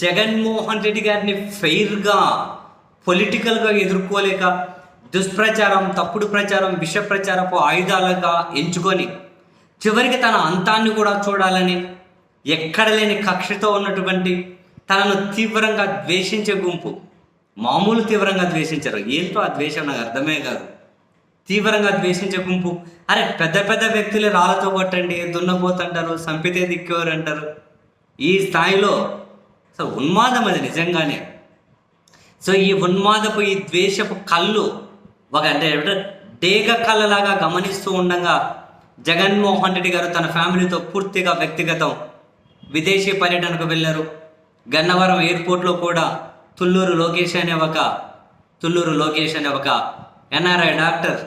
జగన్మోహన్ రెడ్డి గారిని ఫెయిర్గా పొలిటికల్గా ఎదుర్కోలేక దుష్ప్రచారం తప్పుడు ప్రచారం విష ప్రచారపు ఆయుధాలుగా ఎంచుకొని చివరికి తన అంతాన్ని కూడా చూడాలని ఎక్కడ లేని కక్షతో ఉన్నటువంటి తనను తీవ్రంగా ద్వేషించే గుంపు. మామూలు తీవ్రంగా ద్వేషించరు. ఏంటో ఆ ద్వేషం నాకు అర్థమే కాదు. తీవ్రంగా ద్వేషించే గుంపు. అరే పెద్ద పెద్ద వ్యక్తులు రాళ్ళతో కొట్టండి దున్నపోతంటారు సంపితే దిక్కేవారు అంటారు ఈ స్థాయిలో సో ఉన్మాదం అది నిజంగానే. సో ఈ ఉన్మాదపు ఈ ద్వేషపు కళ్ళు ఒక అంటే డేగ కళ్ళలాగా గమనిస్తూ ఉండగా జగన్మోహన్ రెడ్డి గారు తన ఫ్యామిలీతో పూర్తిగా వ్యక్తిగతం. విదేశీ పర్యటనకు వెళ్ళారు. గన్నవరం ఎయిర్పోర్ట్లో కూడా తుళ్ళూరు లోకేష్ అనే ఒక తుళ్ళూరు లోకేష్ అనే ఒక ఎన్ఆర్ఐ డాక్టర్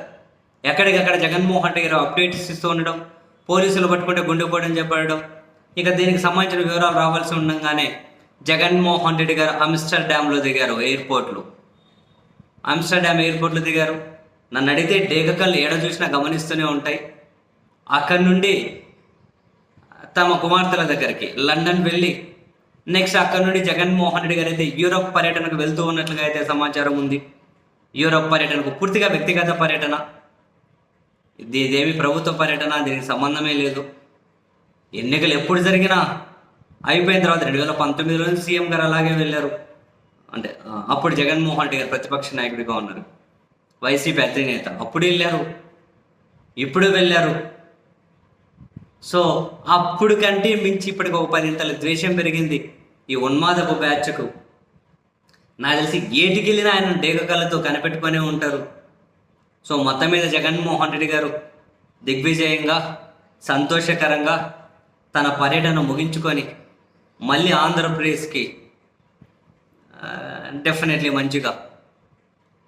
ఎక్కడికక్కడ జగన్మోహన్ రెడ్డి గారు అప్డేట్స్ ఇస్తూ ఉండడం పోలీసులు పట్టుకుంటే గుండెపోవడం చెప్పడం ఇక దీనికి సంబంధించిన వివరాలు రావాల్సి ఉండగానే జగన్మోహన్ రెడ్డి గారు అమ్స్టర్ డ్యామ్లో దిగారు ఎయిర్పోర్ట్లో. ఆమ్స్టర్డామ్ ఎయిర్పోర్ట్లో దిగారు. నన్ను అడిగితే డేగకళ్ళు ఏడ చూసినా గమనిస్తూనే ఉంటాయి. అక్కడి నుండి తమ కుమార్తెల దగ్గరికి లండన్ వెళ్ళి నెక్స్ట్ అక్కడి నుండి జగన్మోహన్ రెడ్డి గారు అయితే యూరోప్ పర్యటనకు వెళ్తూ ఉన్నట్లుగా అయితే సమాచారం ఉంది. యూరోప్ పర్యటనకు పూర్తిగా వ్యక్తిగత పర్యటన. ఇది ఇదేమి ప్రభుత్వ పర్యటన దీనికి సంబంధమే లేదు. ఎన్నికలు ఎప్పుడు జరిగినా అయిపోయిన తర్వాత రెండు వేల పంతొమ్మిదిలో సీఎం గారు అలాగే వెళ్ళారు. అంటే అప్పుడు జగన్మోహన్ రెడ్డి గారు ప్రతిపక్ష నాయకుడిగా ఉన్నారు. వైసీపీ అధినేత అప్పుడు వెళ్ళారు. ఇప్పుడు వెళ్ళారు. సో అప్పుడు కంటే మించి ఇప్పటికి ఒక పదింతల ద్వేషం పెరిగింది ఈ ఉన్మాదపు బ్యాచ్కు. నాకు తెలిసి ఏటికి వెళ్ళినా ఆయన డేగ కళ్ళతో కనిపెట్టుకునే ఉంటారు. సో మొత్తం మీద జగన్మోహన్ రెడ్డి గారు దిగ్విజయంగా సంతోషకరంగా తన పర్యటన ముగించుకొని మళ్ళీ ఆంధ్రప్రదేశ్కి డెఫినెట్లీ మంచిగా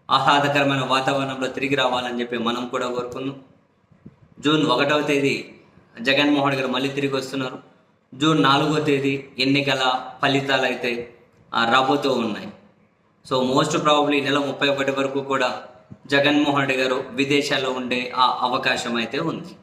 ఆహ్లాదకరమైన వాతావరణంలో తిరిగి రావాలని చెప్పి మనం కూడా కోరుకుందాం. జూన్ ఒకటవ తేదీ జగన్మోహన్ గారు మళ్ళీ తిరిగి వస్తున్నారు. జూన్ నాలుగో తేదీ ఎన్నికల ఫలితాలు అయితే రాబోతూ ఉన్నాయి. సో మోస్ట్ ప్రాబబ్లీ నెల ముప్పై ఒకటి వరకు కూడా జగన్మోహన్ రెడ్డి గారు విదేశాల్లో ఉండే ఆ అవకాశం అయితే ఉంది.